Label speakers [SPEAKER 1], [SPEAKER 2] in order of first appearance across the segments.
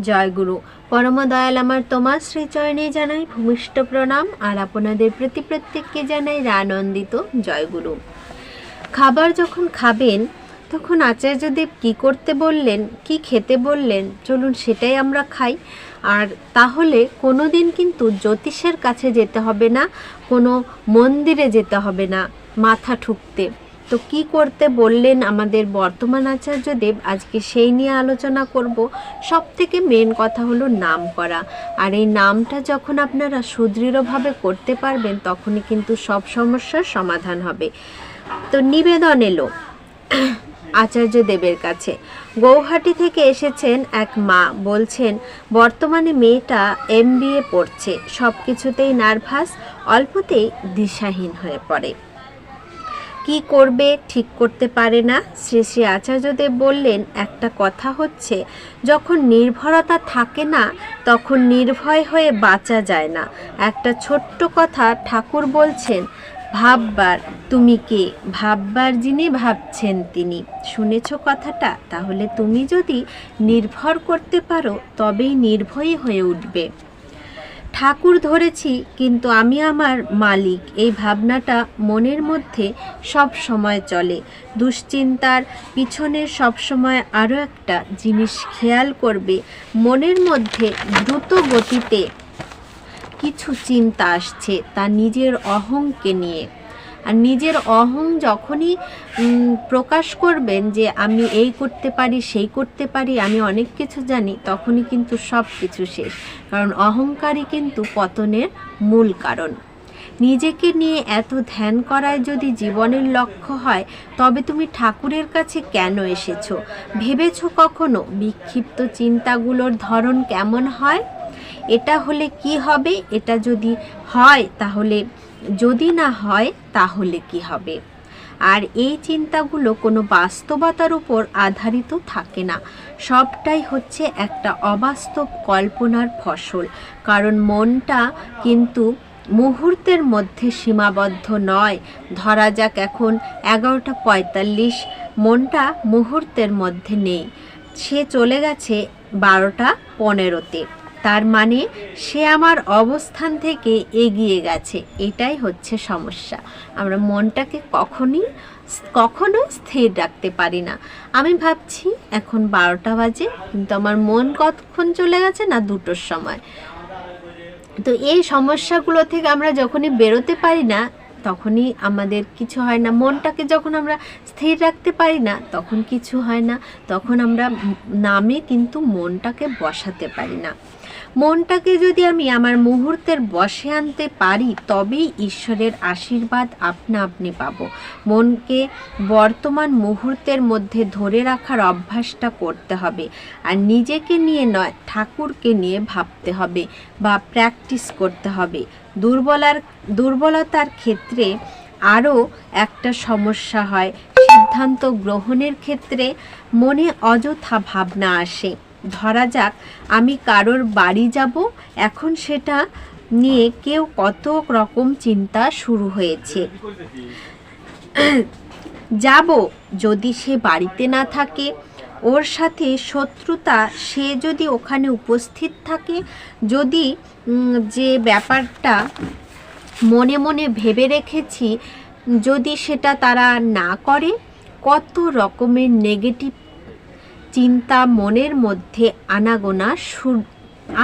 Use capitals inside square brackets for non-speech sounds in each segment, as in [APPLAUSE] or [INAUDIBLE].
[SPEAKER 1] জয়গুরু। পরম দয়াল আমার তোমার শ্রীচরণে জানাই ভূমিষ্ঠ প্রণাম, আর আপনাদের প্রতি প্রত্যেককে জানাই আনন্দিত জয়গুরু। খাবার যখন খাবেন, তখন আচার্যদেব কি করতে বললেন, কি খেতে বললেন, চলুন সেটাই আমরা খাই। আর তাহলে কোনো দিন কিন্তু জ্যোতিষের কাছে যেতে হবে না, কোনো মন্দিরে যেতে হবে না, মাথা ঠুকতে। তো কি করতে বললেন আমাদের বর্তমান আচার্যদেব আজকে সেই নিয়ে আলোচনা করব। সব থেকে মেন কথা হলো নাম করা। আর এই নামটা যখন আপনারা সুদৃঢ়ভাবে করতে পারবেন, তখনই কিন্তু সব সমস্যার সমাধান হবে। তো নিবেদন এলো আচার্য দেবের কাছে। গৌহাটি থেকে এসেছেন এক মা। বলছেন, বর্তমানে মেয়েটা এম পড়ছে। সব কিছুতেই নার্ভাস অল্পতেই দিশাহীন হয়ে পড়ে। কি করবে, ঠিক করতে পারে না। শ্রী শ্রী আচার্যদেব বললেন, একটা কথা হচ্ছে, যখন নির্ভরতা থাকে না, তখন নির্ভয় হয়ে বাঁচা যায় না। একটা ছোট্ট কথা ঠাকুর বলছেন, ভাববার, তুমি কে? ভাববার যিনি ভাবছেন তিনি। শুনেছ কথাটা? তাহলে তুমি যদি নির্ভর করতে পারো, তবেই নির্ভয়ী হয়ে উঠবে। ঠাকুর ধরেছি, কিন্তু আমি আমার মালিক। এই ভাবনাটা মনের মধ্যে সব সময় চলে। দুশ্চিন্তার পিছনে সব সময় আরও একটা জিনিস খেয়াল করবে। মনের মধ্যে দ্রুত গতিতে কিছু চিন্তা আসছে তা নিজের অহংকে নিয়ে। আর নিজের অহং যখনই প্রকাশ করবেন যে আমি এই করতে পারি, সেই করতে পারি, আমি অনেক কিছু জানি, তখনই কিন্তু সব কিছু শেষ। কারণ অহংকারই কিন্তু পতনের মূল কারণ। নিজেকে নিয়ে এত ধ্যান করায় যদি জীবনের লক্ষ্য হয়, তবে তুমি ঠাকুরের কাছে কেন এসেছ? ভেবেছ কখনো বিক্ষিপ্ত চিন্তাগুলোর ধরন কেমন হয়? এটা হলে কি হবে? এটা যদি হয়, তাহলে যদি না হয়, তাহলে কি হবে? আর এই চিন্তাগুলো কোনো বাস্তবতার উপর আধারিত থাকে না। সবটাই হচ্ছে একটা অবাস্তব কল্পনার ফসল। কারণ মনটা কিন্তু মুহূর্তের মধ্যে সীমাবদ্ধ নয়। ধরা যাক এখন এগারোটা পঁয়তাল্লিশ, মনটা মুহূর্তের মধ্যে নেই। সে চলে গেছে বারোটা পনেরোতে। তার মানে সে আমার অবস্থান থেকে এগিয়ে গেছে। এটাই হচ্ছে সমস্যা। আমরা মনটাকে কখনই কখনো স্থির রাখতে পারি না। আমি ভাবছি এখন বারোটা বাজে, কিন্তু আমার মন কতক্ষণ চলে গেছে না দুটোর সময়। তো এই সমস্যাগুলো থেকে আমরা যখনই বেরোতে পারি না তখনই আমাদের কিছু হয় না। মনটাকে যখন আমরা স্থির রাখতে পারি না, তখন কিছু হয় না। তখন আমরা নামে কিন্তু মনটাকে বসাতে পারি না। মনটাকে যদি আমি আমার মুহূর্তের বসে আনতে পারি, তবেই ঈশ্বরের আশীর্বাদ আপনা আপনি পাব। মনকে বর্তমান মুহূর্তের মধ্যে ধরে রাখার অভ্যাসটা করতে হবে। আর নিজেকে নিয়ে নয়, ঠাকুরকে নিয়ে ভাবতে হবে বা প্র্যাকটিস করতে হবে। দুর্বলার দুর্বলতার ক্ষেত্রে আরও একটা সমস্যা হয়। সিদ্ধান্ত গ্রহণের ক্ষেত্রে মনে অযথা ভাবনা আসে। ধরা যাক আমি কারোর বাড়ি যাব এখন সেটা নিয়ে কেউ কত রকম চিন্তা শুরু হয়েছে। যাব যদি সে বাড়িতে না থাকে ওর সাথে শত্রুতা, সে যদি ওখানে উপস্থিত থাকে, যদি যে ব্যাপারটা মনে মনে ভেবে রেখেছি, যদি সেটা তারা না করে, কত রকমের নেগেটিভ চিন্তা মনের মধ্যে আনাগোনা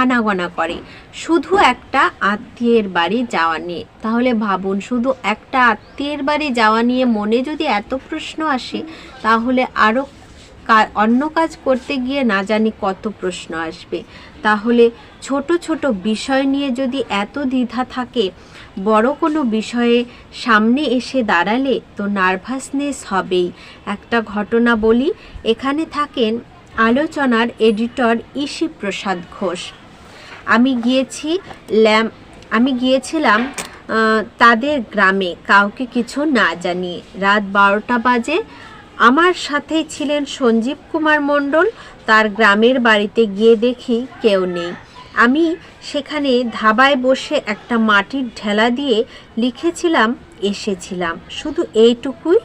[SPEAKER 1] আনাগোনা করে। শুধু একটা আত্মীয়ের বাড়ি যাওয়া নিয়ে। তাহলে ভাবুন, শুধু একটা আত্মীয়ের বাড়ি যাওয়া নিয়ে মনে যদি এত প্রশ্ন আসে, তাহলে আরও অন্য কাজ করতে গিয়ে না জানি কত প্রশ্ন আসবে। তাহলে ছোট ছোট বিষয় নিয়ে যদি এত দ্বিধা থাকে, বড় কোনো বিষয়ে সামনে এসে দাঁড়ালে তো নার্ভাসনেস হবেই। একটা ঘটনা বলি, এখানে থাকেন আলোচনার এডিটর ইসি প্রসাদ ঘোষ। আমি গিয়েছি ল্যাম, আমি গিয়েছিলাম তাদের গ্রামে, কাউকে কিছু না জানিয়ে। রাত বারোটা বাজে আমার সাথেই ছিলেন সঞ্জীব কুমার মণ্ডল। তার গ্রামের বাড়িতে গিয়ে দেখি কেউ নেই। আমি সেখানে ধাবায় বসে একটা মাটির ঢেলা দিয়ে লিখেছিলাম, এসেছিলাম। শুধু এইটুকুই?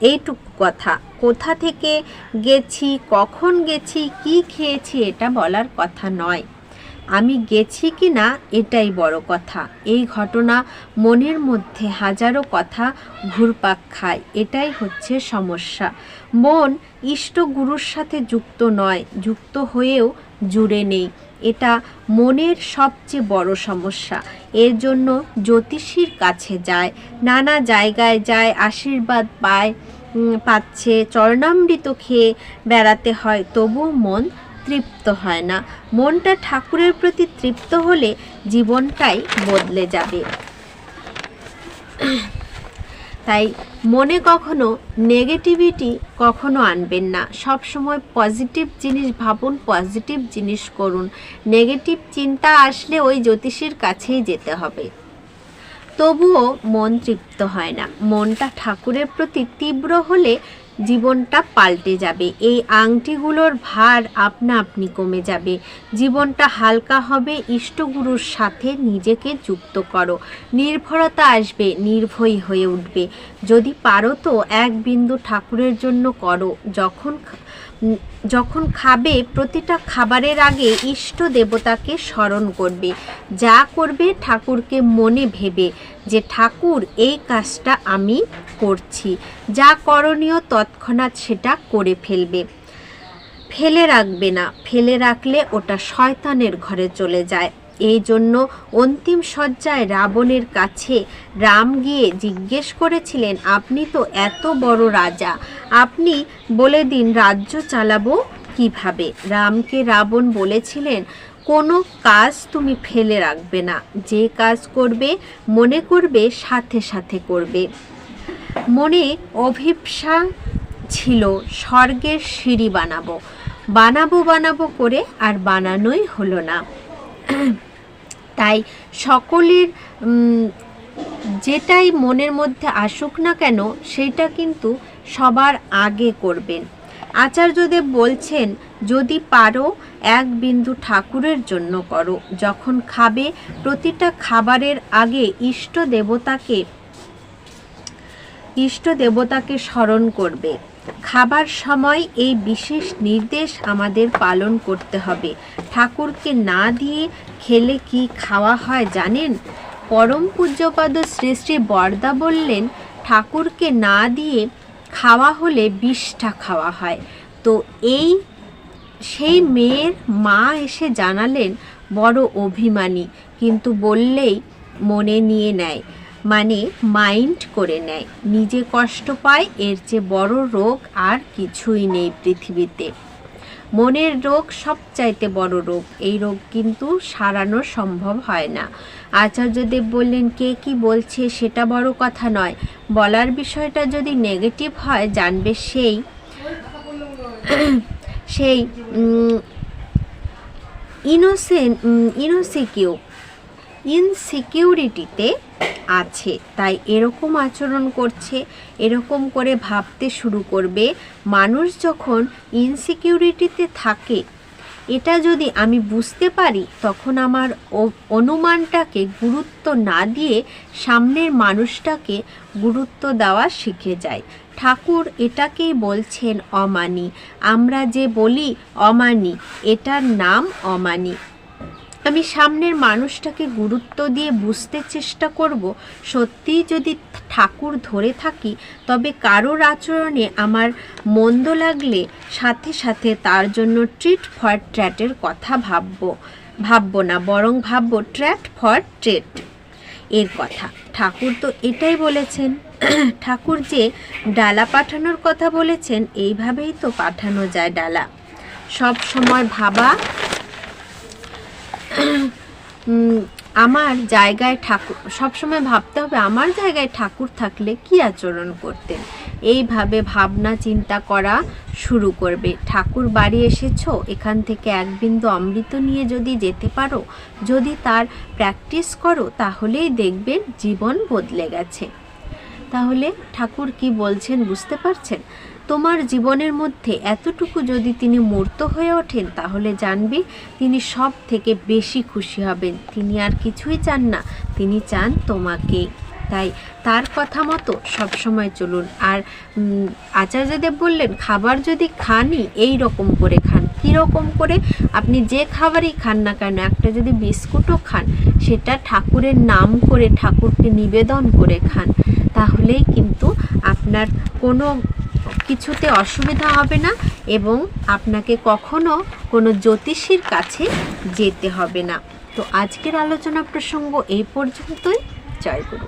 [SPEAKER 1] এইটুকু কথা। কোথা থেকে গেছি, কখন গেছি, কি খেয়েছি, এটা বলার কথা নয়। আমি গেছি কি না, এটাই বড় কথা। এই ঘটনা মনের মধ্যে হাজারো কথা ঘুরপাক খায়, এটাই হচ্ছে সমস্যা। মন ইষ্ট গুরুর সাথে যুক্ত নয়, যুক্ত হয়েও জুড়ে নেই। এটা মনের সবচেয়ে বড় সমস্যা। এর জন্য জ্যোতিষীর কাছে যায়, নানা জায়গায় যায়, আশীর্বাদ পায় পাচ্ছে, চরণামৃত খেয়ে বেড়াতে হয়, তবুও মন তৃপ্ত হয় না। মনটা ঠাকুরের প্রতি তৃপ্ত হলে জীবনটাই বদলে যাবে। তাই মনে কখনো নেগেটিভিটি কখনো আনবেন না। সব সময় পজিটিভ জিনিস ভাবুন পজিটিভ জিনিস করুন। নেগেটিভ চিন্তা আসলে ওই জ্যোতিষীর কাছেই যেতে হবে। তবুও মন তৃপ্ত হয় না। মনটা ঠাকুরের প্রতি তীব্র হলে জীবনটা পাল্টে যাবে। এই আংটিগুলোর ভার আপনা আপনি কমে যাবে। জীবনটা হালকা হবে, ইষ্টগুরুর সাথে নিজেকে যুক্ত করো। নির্ভরতা আসবে, নির্ভয় হয়ে উঠবে। যদি পারো তো এক বিন্দু ঠাকুরের জন্য করো। যখন যখন খাবে, প্রতিটা খাবারের আগে ইষ্ট দেবতাকে স্মরণ করবে। যা করবে ঠাকুরকে মনে ভেবে যে, ঠাকুর, এই কাজটা আমি করছি। যা করণীয় তৎক্ষণাৎ সেটা করে ফেলবে। ফেলে রাখবে না। ফেলে রাখলে ওটা শয়তানের ঘরে চলে যায়। এই জন্য অন্তিম শয্যায় রাবণের কাছে রাম গিয়ে জিজ্ঞেস করেছিলেন, আপনি তো এত বড় রাজা, আপনি বলে দিন রাজ্য চালাবো কীভাবে? রামকে রাবণ বলেছিলেন, কোনো কাজ তুমি ফেলে রাখবে না, যে কাজ করবে, মনে করবে, সাথে সাথে করবে। মনে অভিপ্সা ছিল, স্বর্গের সিঁড়ি বানাবো। বানাবো বানাবো করে আর বানানোই হলো না। তাই সকলের যেটাই মনের মধ্যে আসুক না কেন, সেটা কিন্তু সবার আগে করবেন। আচার্যদেব বলছেন, যদি পারো, এক বিন্দু ঠাকুরের জন্য করো। যখন খাবে, প্রতিটা খাবারের আগে ইষ্ট দেবতাকে ইষ্ট দেবতাকে স্মরণ করবে। খাবার সময় এই বিশেষ নির্দেশ আমাদের পালন করতে হবে। ঠাকুরকে না দিয়ে খেলে কি খাওয়া হয় জানেন? পরম পূজ্যপাদ শ্রী শ্রী বরদা বললেন, ঠাকুরকে না দিয়ে খাওয়া হলে বিষটা খাওয়া হয়। তো এই, সেই মেয়ের মা এসে জানালেন, বড় অভিমানী, কিন্তু বললেই মনে নিয়ে নেয়। মানে মাইন্ড করে নেয়। নিজে কষ্ট পায়, এর চেয়ে বড় রোগ আর কিছুই নেই পৃথিবীতে। মনের রোগ সবচাইতে বড় রোগ, এই রোগ কিন্তু সারানো সম্ভব হয় না। আচার্যদেব বললেন, কে কি বলছে সেটা বড় কথা নয়। বলার বিষয়টা যদি নেগেটিভ হয়, জানবে সেই [CLEARS THROAT] সেই ইনোসেন্ট ইনোসিকিউ ইনসিকিউরিটিতে আছে। তাই এরকম আচরণ করছে, এরকম করে ভাবতে শুরু করবে। মানুষ যখন ইনসিকিউরিটিতে থাকে, এটা যদি আমি বুঝতে পারি, তখন আমার অনুমানটাকে গুরুত্ব না দিয়ে সামনের মানুষটাকে গুরুত্ব দেওয়া শিখে যায় ঠাকুর এটাকেই বলছেন অমানি। আমরা যে বলি অমানি, এটার নাম অমানি। আমি সামনের মানুষটাকে গুরুত্ব দিয়ে বুঝতে চেষ্টা করব। সত্যিই যদি ঠাকুর ধরে থাকি, তবে কারোর আচরণে আমার মন্দ লাগলে সাথে সাথে তার জন্য ট্রিট ফর ট্র্যাটের কথা ভাববো ভাববো না, বরং ভাববো ট্র্যাট ফর ট্রেট এর কথা। ঠাকুর তো এটাই বলেছেন। [CLEARS THROAT] ঠাকুর যে ডালা পাঠানোর কথা বলেছেন, এইভাবেই তো পাঠানো যায় ডালা। সব সময় ভাবা আমার জায়গায় ঠাকুর, সবসময় ভাবতে হবে আমার জায়গায় ঠাকুর থাকলে কি আচরণ করতেন? এইভাবে ভাবনা চিন্তা করা শুরু করবে। ঠাকুর বাড়ি এসেছ, এখান থেকে এক বিন্দু অমৃত নিয়ে যদি যেতে পারো, যদি তার প্র্যাকটিস করো, তাহলেই দেখবে জীবন বদলে গেছে। তাহলে ঠাকুর কি বলছেন বুঝতে পারছেন? তোমার জীবনের মধ্যে এতটুকু যদি তিনি মূর্ত হয়ে ওঠেন, তাহলে জানবি তিনি সব থেকে বেশি খুশি হবেন। তিনি আর কিছুই চান না, তিনি চান তোমাকে। তাই তার কথা মতো সবসময় চলুন। আর আচার্যদেব বললেন, খাবার যদি খানই, এই রকম করে খান। কী রকম করে? আপনি যে খাবারই খান না কেন, একটা যদি বিস্কুটও খান, সেটা ঠাকুরের নাম করে ঠাকুরকে নিবেদন করে খান। তাহলেই কিন্তু আপনার কোনো কিছুতে অসুবিধা হবে না এবং আপনাকে কখনো কোনো জ্যোতিষীর কাছে যেতে হবে না। তো আজকের আলোচনা প্রসঙ্গ এই পর্যন্তই। জয় গুরু।